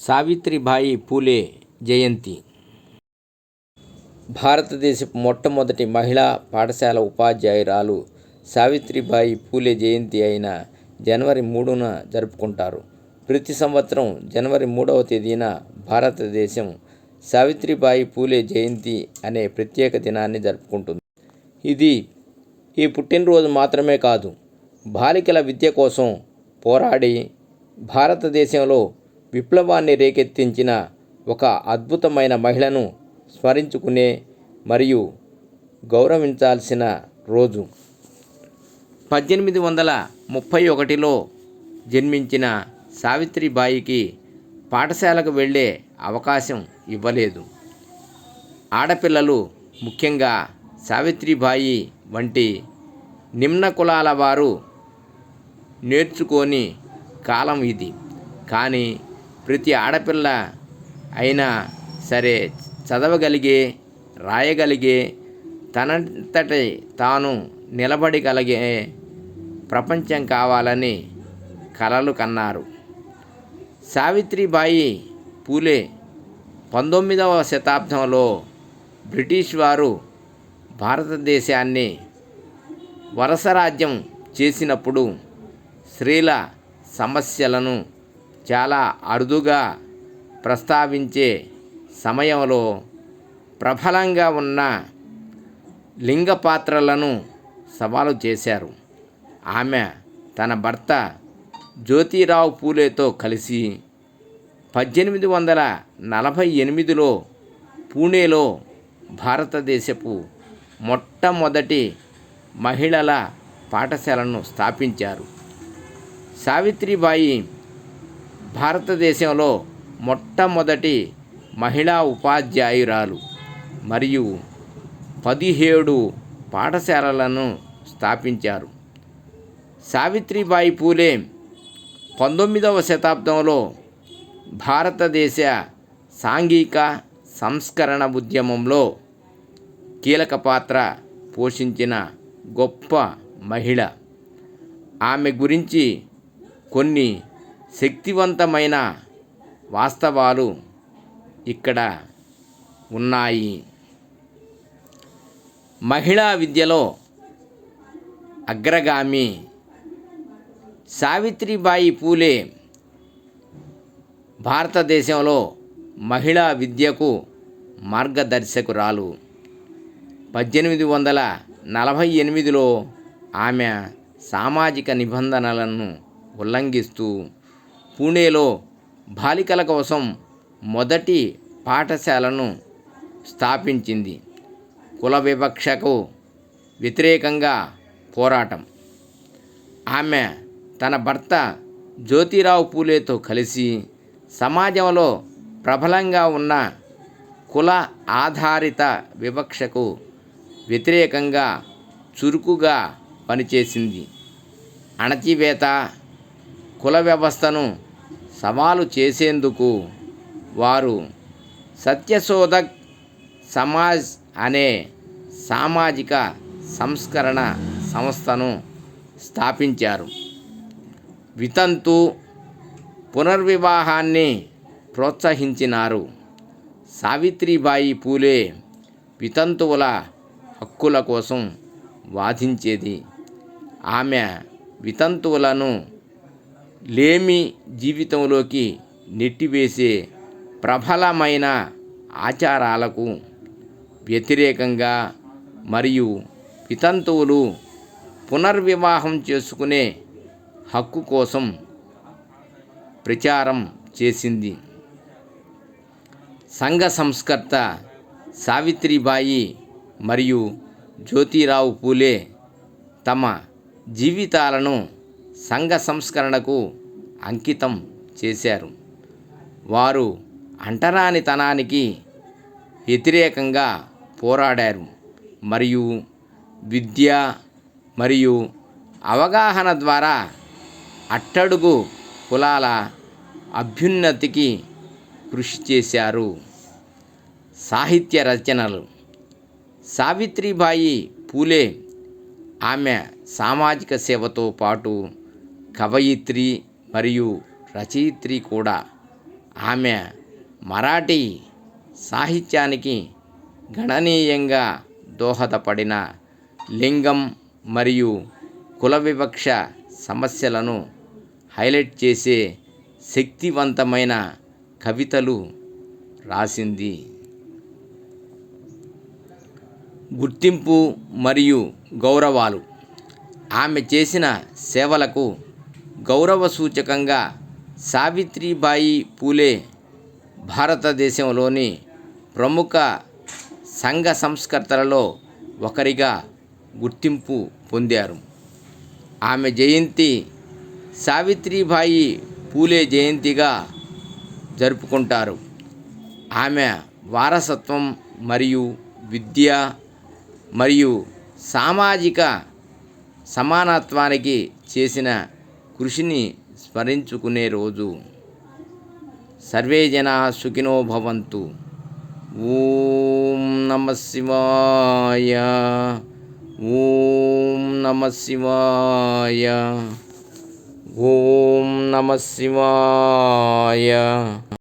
సావిత్రిబాయి పూలే జయంతి. భారతదేశపు మొట్టమొదటి మహిళా పాఠశాల ఉపాధ్యాయురాలు సావిత్రిబాయి పూలే జయంతి అయిన జనవరి మూడున జరుపుకుంటారు. ప్రతి సంవత్సరం జనవరి మూడవ తేదీన భారతదేశం సావిత్రిబాయి పూలే జయంతి అనే ప్రత్యేక దినాన్ని జరుపుకుంటుంది. ఇది ఈ పుట్టినరోజు మాత్రమే కాదు బాలికల విద్య కోసం పోరాడి భారతదేశంలో విప్లవాన్ని రేకెత్తించిన ఒక అద్భుతమైన మహిళను స్మరించుకునే మరియు గౌరవించాల్సిన రోజు. పద్దెనిమిది వందల ముప్పై ఒకటిలో జన్మించిన సావిత్రిబాయికి పాఠశాలకు వెళ్ళే అవకాశం ఇవ్వలేదు. ఆడపిల్లలు ముఖ్యంగా సావిత్రిబాయి వంటి నిమ్న కులాల వారు నేర్చుకొని కాలం ఇది. కానీ ప్రతి ఆడపిల్ల అయినా సరే చదవగలిగే రాయగలిగే తనంతటి తాను నిలబడగలిగే ప్రపంచం కావాలని కలలు కన్నారు. సావిత్రిబాయి పూలే పంతొమ్మిదవ శతాబ్దంలో బ్రిటిష్ వారు భారతదేశాన్ని వరసరాజ్యం చేసినప్పుడు స్త్రీల సమస్యలను చాలా అరుదుగా ప్రస్తావించే సమయంలో ప్రబలంగా ఉన్న లింగ పాత్రలను సవాలు చేశారు. ఆమె తన భర్త జ్యోతిరావు పూలేతో కలిసి పద్దెనిమిది వందల నలభై ఎనిమిదిలో పూణేలో భారతదేశపు మొట్టమొదటి మహిళల పాఠశాలను స్థాపించారు. సావిత్రిబాయి భారతదేశంలో మొట్టమొదటి మహిళా ఉపాధ్యాయురాలు మరియు పదిహేడు పాఠశాలలను స్థాపించారు. సావిత్రిబాయి పూలే పంతొమ్మిదవ శతాబ్దంలో భారతదేశ సాంఘిక సంస్కరణ ఉద్యమంలో కీలక పాత్ర పోషించిన గొప్ప మహిళ. ఆమె గురించి కొన్ని శక్తివంతమైన వాస్తవాలు ఇక్కడ ఉన్నాయి. మహిళా విద్యలో అగ్రగామి సావిత్రిబాయి పూలే భారతదేశంలో మహిళా విద్యకు మార్గదర్శకురాలు. పద్దెనిమిది వందల నలభై ఎనిమిదిలో ఆమె సామాజిక నిబంధనలను ఉల్లంఘిస్తూ పూణేలో బాలికల కోసం మొదటి పాఠశాలను స్థాపించింది. కుల వివక్షకు వ్యతిరేకంగా పోరాటం. ఆమె తన భర్త జ్యోతిరావు పూలేతో కలిసి సమాజంలో ప్రబలంగా ఉన్న కుల ఆధారిత వివక్షకు వ్యతిరేకంగా చురుకుగా పనిచేసింది. అణచివేత కుల వ్యవస్థను సవాలు చేసేందుకు వారు సత్యశోధక్ సమాజ్ అనే సామాజిక సంస్కరణ సంస్థను స్థాపించారు. వితంతు పునర్వివాహాన్ని ప్రోత్సహించినారు. సావిత్రిబాయి పూలే వితంతువుల హక్కుల కోసం వాదించేది. ఆమె వితంతువులను లేమి జీవితంలోకి నెట్టివేసే ప్రబలమైన ఆచారాలకు వ్యతిరేకంగా మరియు వితంతువులు పునర్వివాహం చేసుకునే హక్కు కోసం ప్రచారం చేసింది. సంఘ సంస్కర్త సావిత్రిబాయి మరియు జ్యోతిరావు పూలే తమ జీవితాలను సంఘ సంస్కరణకు అంకితం చేశారు. వారు అంటరానితనానికి వ్యతిరేకంగా పోరాడారు. మరియు విద్య మరియు అవగాహన ద్వారా అట్టడుగు కులాల అభ్యున్నతికి కృషి చేశారు. సాహిత్య రచనలు సావిత్రిబాయి పూలే ఆమె సామాజిక సేవతో పాటు కవయిత్రి మరియు రచయిత్రి కూడా ఆమె మరాఠీ సాహిత్యానికి గణనీయంగా దోహదపడిన లింగం మరియు కుల వివక్ష సమస్యలను హైలైట్ చేసే శక్తివంతమైన కవితలు రాసింది. గుర్తింపు మరియు గౌరవాలు. ఆమె చేసిన సేవలకు గౌరవ సూచకంగా సావిత్రిబాయి పూలే భారతదేశంలోని ప్రముఖ సంఘ సంస్కర్తలలో ఒకరిగా గుర్తింపు పొందారు. ఆమె జయంతి సావిత్రిబాయి పూలే జయంతిగా జరుపుకుంటారు. ఆమె వారసత్వం మరియు విద్య మరియు సామాజిక సమానత్వానికి చేసిన కృషిని స్మరించుకునే రోజు. సర్వే జనా సుఖినో భవంతు. ఓం నమ శివాయ. ఓం నమ శివాయ. ఓం నమ శివాయ.